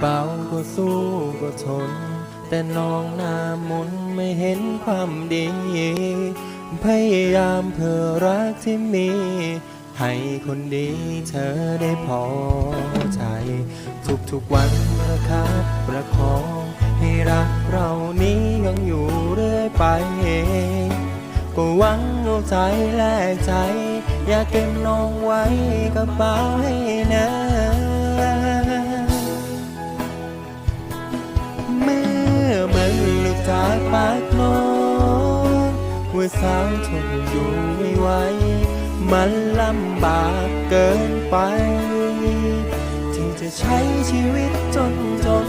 เบาก็สู้ก็ทน แต่น้องหน้ามนไม่เห็นความดี พยายามเพื่อรักที่มี ให้คนดีเธอได้พอใจ ทุกๆวันประคับประคอง ให้รักเรานี้ยังอยู่เรื่อยไปก็หวังเอาใจแลกใจ อยากเก็บน้องไว้กระเป๋าให้นะ จากปากน้องว่าสาวทนอยู่ไม่ไหวมันลำบากเกินไป ที่จะใช้ชีวิตจนจน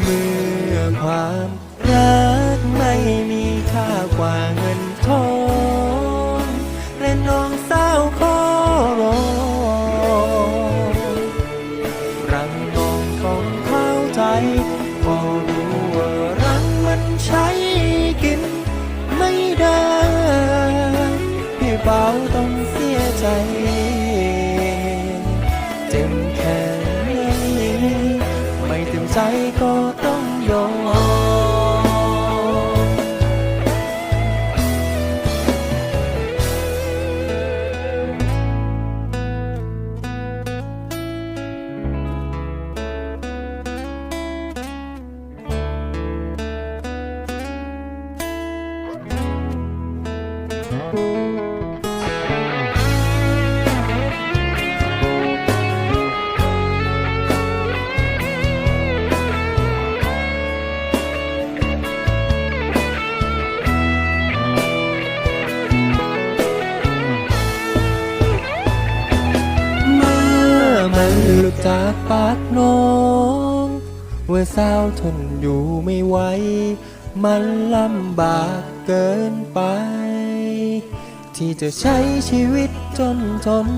เมื่อความรักไม่มีค่ากว่าเงินทอง พอรู้ว่ารักมันใช้กินไม่ได้พี่เบาต้องเสียใจเจ็บแค่ไหนไม่เต็มใจก็ต้องยอม ลุดจากปากน้องว่าสาวทนอยู่ไม่ไหว มันลำบากเกินไป ที่จะใช้ชีวิตจนทน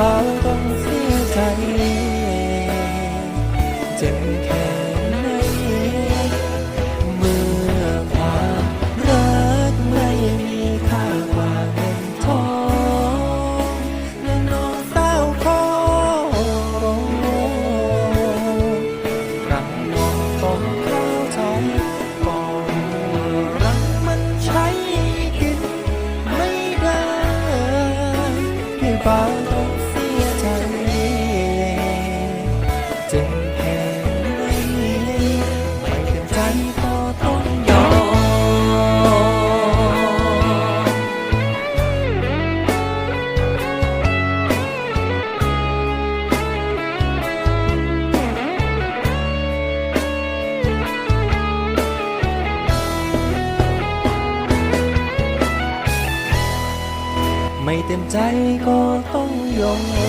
เบาต้องเสียใจ เจ็บแค่ไหนเมื่อความรักไม่มีค่ากว่าเงินทองและน้องสาวขอร้องรักน้องต้องเข้าใจก็รู้ว่ารักมันใช้กินไม่ได้พี่บ่าวต้อง ไม่เต็มใจก็ต้องยอม